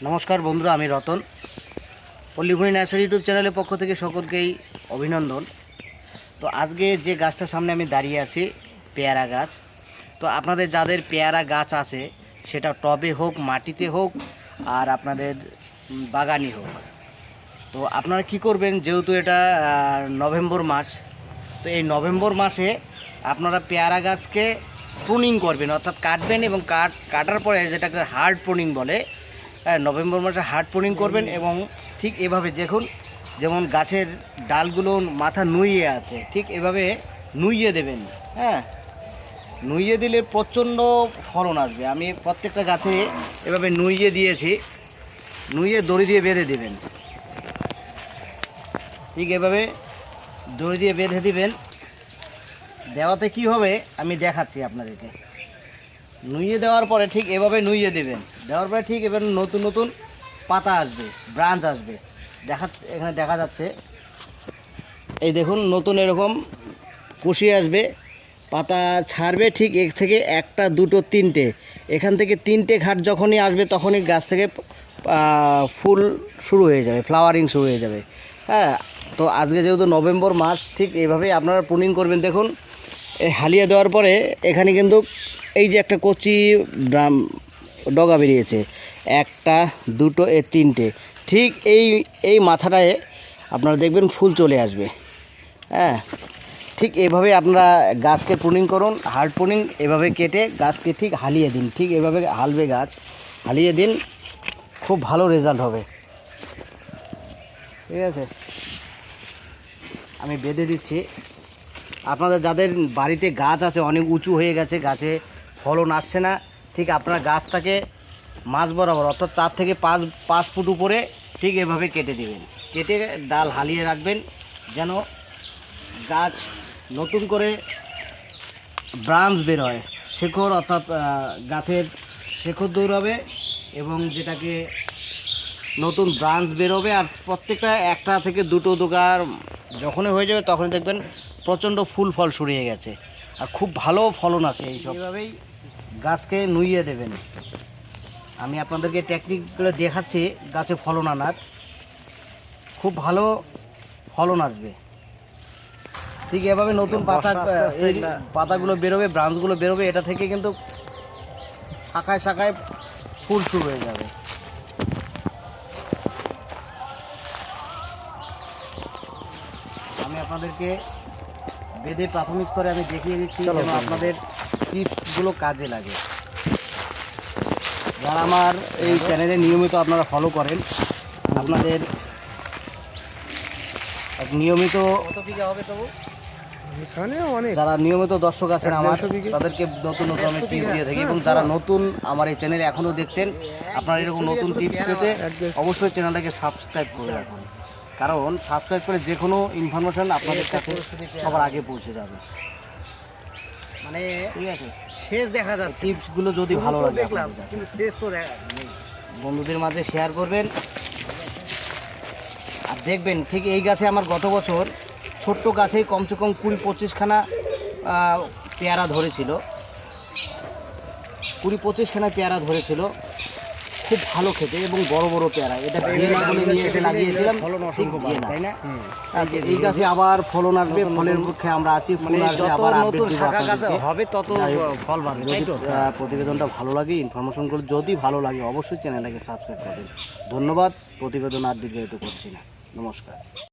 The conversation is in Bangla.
নমস্কার বন্ধুরা আমি রতন। পল্লীভূমি নার্সারি ইউটিউব চ্যানেলের পক্ষ থেকে সকলকেই অভিনন্দন। তো আজকে যে গাছটার সামনে আমি দাঁড়িয়ে আছি পেয়ারা গাছ। তো আপনাদের যাদের পেয়ারা গাছ আছে সেটা টবে হোক মাটিতে হোক আর আপনাদের উম, বাগানি হোক। তো আপনারা কি করবেন যেহেতু এটা নভেম্বর মাস তো এই নভেম্বর মাসে আপনারা পেয়ারা গাছকে প্রুনিং করবেন অর্থাৎ কাটবেন এবং কাট কাটার পরে যেটাকে হার্ড প্রুনিং বলে নভেম্বর মাসে হার্ড প্রুনিং করবেন এবং ঠিক এভাবে দেখুন, যেমন গাছের ডালগুলো মাথা নুইয়ে আছে, ঠিক এভাবে নুইয়ে দেবেন হ্যাঁ। নুইয়ে দিলে প্রচণ্ড ফলন আসবে। আমি প্রত্যেকটা গাছে এভাবে নুইয়ে দিয়েছি, নুইয়ে দড়ি দিয়ে বেঁধে দেবেন। ঠিক এভাবে দড়ি দিয়ে বেঁধে দিবেন। দেওয়াতে কি হবে আমি দেখাচ্ছি আপনাদেরকে। নুইয়ে দেওয়ার পরে ঠিক এভাবে নুইয়ে দেবেন। দেওয়ার পরে ঠিক এবার নতুন নতুন পাতা আসবে, ব্রাঞ্চ আসবে। দেখা, এখানে দেখা যাচ্ছে। এই দেখুন, নতুন এরকম কুশি আসবে। পাতা ছাড়বে ঠিক এক থেকে একটা, দুটো, তিনটে। এখান থেকে তিনটে ঘাট যখনই আসবে তখনই গাছ থেকে ফুল শুরু হয়ে যাবে, ফ্লাওয়ারিং শুরু হয়ে যাবে। হ্যাঁ তো আজকে যেহেতু নভেম্বর মাস, ঠিক এইভাবেই আপনারা প্রুনিং করবেন। দেখুন হালিয়া দেওয়ার পরে এখানে কিন্তু এই যে একটা কচি ড্রাম ডগা বেরিয়েছে, একটা, দুটো, এ তিনটে। ঠিক এই এই মাথাটায় আপনারা দেখবেন ফুল চলে আসবে। হ্যাঁ ঠিক এভাবে আপনারা গাছকে প্রুনিং করুন হার্ড প্রুনিং এভাবে কেটে গাছকে ঠিক হালিয়ে দিন, ঠিক এভাবে হালবে গাছ, হালিয়ে দিন, খুব ভালো রেজাল্ট হবে। ঠিক আছে? আমি বেঁধে দিচ্ছি। আপনাদের যাদের বাড়িতে গাছ আছে, অনেক উঁচু হয়ে গেছে, গাছে ফলন আসছে না। ঠিক আপনারা গাছটাকে মাছ বরাবর, অর্থাৎ চার থেকে পাঁচ পাঁচ ফুট উপরে ঠিক এভাবে কেটে দিবেন। কেটে ডাল হালিয়ে রাখবেন যেন গাছ নতুন করে ব্রাঞ্চ বের হয়। শেকড় অর্থাৎ গাছের শেকড় দৌড়াবে এবং যেটাকে নতুন ব্রাঞ্চ বেরোবে আর প্রত্যেকটা একটা থেকে দুটো দোকান যখনই হয়ে যাবে তখনই দেখবেন প্রচণ্ড ফুল ফল সরিয়ে গেছে। আর খুব ভালো ফলন আছে এইসব। এইভাবেই গাছকে নুইয়ে দেবেন। আমি আপনাদেরকে টেকনিকগুলো দেখাচ্ছি গাছে ফলন আনার। খুব ভালো ফলন আসবে। ঠিক এভাবে নতুন পাতা পাতাগুলো বেরোবে ব্রাঞ্চগুলো বেরোবে এটা থেকে কিন্তু শাখায় শাখায় ফুল শুরু হয়ে যাবে। আমি আপনাদেরকে বেদে প্রাথমিক স্তরে আমি দেখিয়ে দিচ্ছি যেন আপনাদের টিপসগুলো কাজে লাগে। যারা আমার এই চ্যানেলে নিয়মিত আপনারা ফলো করেন আপনাদের নিয়মিত হবে তবু? যারা নিয়মিত দর্শক আছেন আমার তাদেরকে নতুন নতুন আমি টিপস দিয়ে থাকি এবং যারা নতুন আমার এই চ্যানেলে এখনও দেখছেন আপনারা এরকম নতুন টিপস পেতে অবশ্যই চ্যানেলটাকে সাবস্ক্রাইব করে রাখুন। কারণ সাবস্ক্রাইব করে যে কোনো ইনফরমেশন আপনাদের কাছে সবার আগে পৌঁছে যাবে। মানে ঠিক আছে। শেষ দেখা যাচ্ছে। টিপসগুলো যদি ভালো লাগে দেখলাম কিন্তু শেষ তো দেখা বন্ধুদের মাঝে শেয়ার করবেন। আর দেখবেন ঠিক এই গাছে আমার গত বছর ছোট্ট গাছেই কমসে কম কুড়ি পঁচিশখানা খানা পেয়ারা ধরেছিল। কুড়ি পঁচিশখানা পেয়ারা ধরেছিল। খুব ভালো খেতে এবং বড় বড় পেয়ারা। এটা বলে নিয়ে এসে লাগিয়েছিলাম। ঠিক ভিয়েনা, তাই না? এই গাছে আবার ফলন আসবে ফলের পক্ষে আমরা আছি ফুল আসবে আবার দেবো আপনাদেরকে। হবে তত ফল যদি আহ, প্রতিবেদনটা ভালো লাগে ইনফরমেশনগুলো যদি ভালো লাগে অবশ্যই চ্যানেলটাকে সাবস্ক্রাইব করবেন ধন্যবাদ প্রতিবেদন আর দীর্ঘায়িত করছি না। নমস্কার।